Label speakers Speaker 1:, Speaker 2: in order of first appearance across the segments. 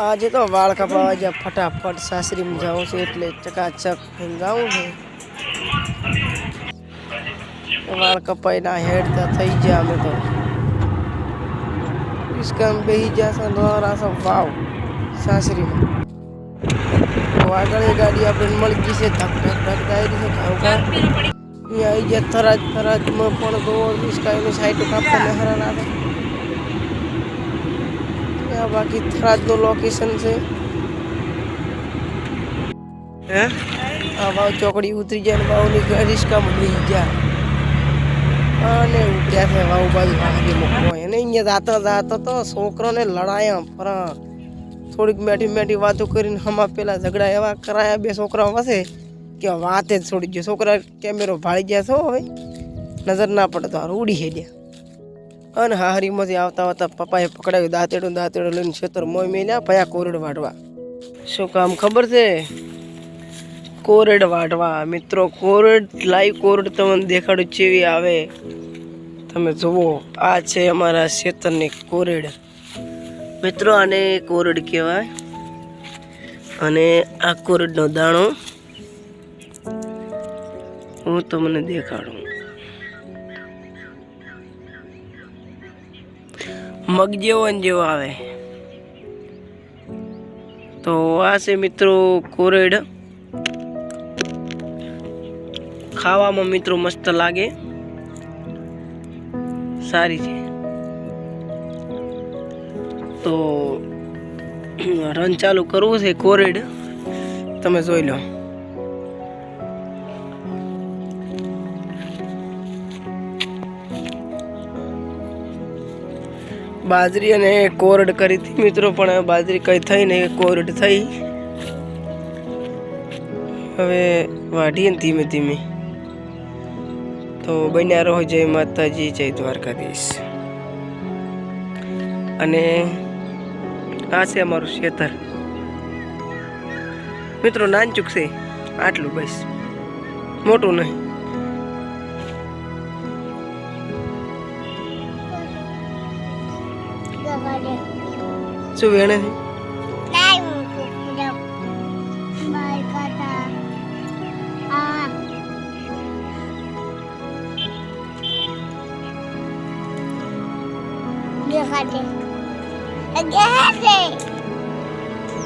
Speaker 1: આજે તો વાળ કપાવા જ્યાં ફટાફટ સાસરીમાં જાઉં છું એટલે ચકાચક જાઉં છું. વાળ કપાઈના હેડતા થઈ ગયા અમે તો. ઇસ્કામ બેહી જશે નોરા સબ વાવ, સાસરીમાં. તો ગાડી આપણે મળી ગઈ છે, ધક ધક ધક થાય છે, ઘાવ ઘાવ. આવી ગયા થરાજ થરાજમાં પણ તો ઇસ્કાઈની સાઈડ કાપતા નહેરા લાગે. આ બાકી થરાદનું લોકેશન છે હે આ વાવ ચોકડી ઉતરી જાય ને વાવની રિસ્કા મળી ગયા અને ઉભર્યા છે વાવ બાજુ વાગી મૂકવો એને અહીંયા જાતો જાતો તો છોકરોને લડાયા પર થોડીક મેઠી મેઠી વાતો કરીને હમા પેલા ઝઘડા એવા કરાયા બે છોકરાઓ પાસે કે વાતે જ છોડી ગયો છોકરા કેમેરો ભાળી ગયા છો હવે નજર ના પડે તો હારું ઉડી હેડ્યા અને હાહરીમાંથી આવતા આવતા પપ્પાએ પકડાવ્યું દાંતેડું દાંતેડું લઈને ખેતર મોય મેલ્યા, પયા કોરડ વાટવા શું કામ ખબર છે? કોરડ વાટવા મિત્રો, કોરડ લાઈવ કોરડ તમને દેખાડું ચેવી આવે. તમે જુઓ, આ છે અમારા ખેતરની કોરડ. મિત્રો, આને કોરડ કહેવાય. અને આ કોરડનો દાણો હું તમને દેખાડું. મગ જેવો ને જેવો આવે. તો આ છે મિત્રો કોરેડ. ખાવામાં મિત્રો મસ્ત લાગે. સારી છે. તો રન ચાલુ કરવું છે કોરેડ. તમે જોઈ લો. બાજરી અને કોરડ કરી હતી મિત્રો, પણ બાજરી કઈ થઈ ને કોરડ થઈ. હવે વાઢીએ ધીમે ધીમે. તો બન્યા રહો જય માતાજી, જય દ્વારકાધીશ. અને આ છે અમારું ખેતર મિત્રો, નાનચુક છે, આટલું બસ. મોટું નહીં. શું વેણે છે?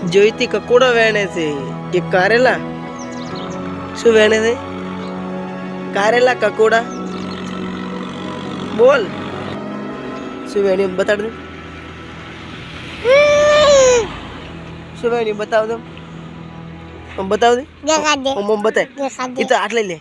Speaker 1: જોઈતી કકોડા વેણે છે. કે કારેલા? શું વેણે છે? કારેલા કકોડા? બોલ. શું વેણ્યું બતાડ દે. શું વેણી બતાવ દો. આમ બતાવ દે. આમ આમ બતાય. એ તો આટલે લે.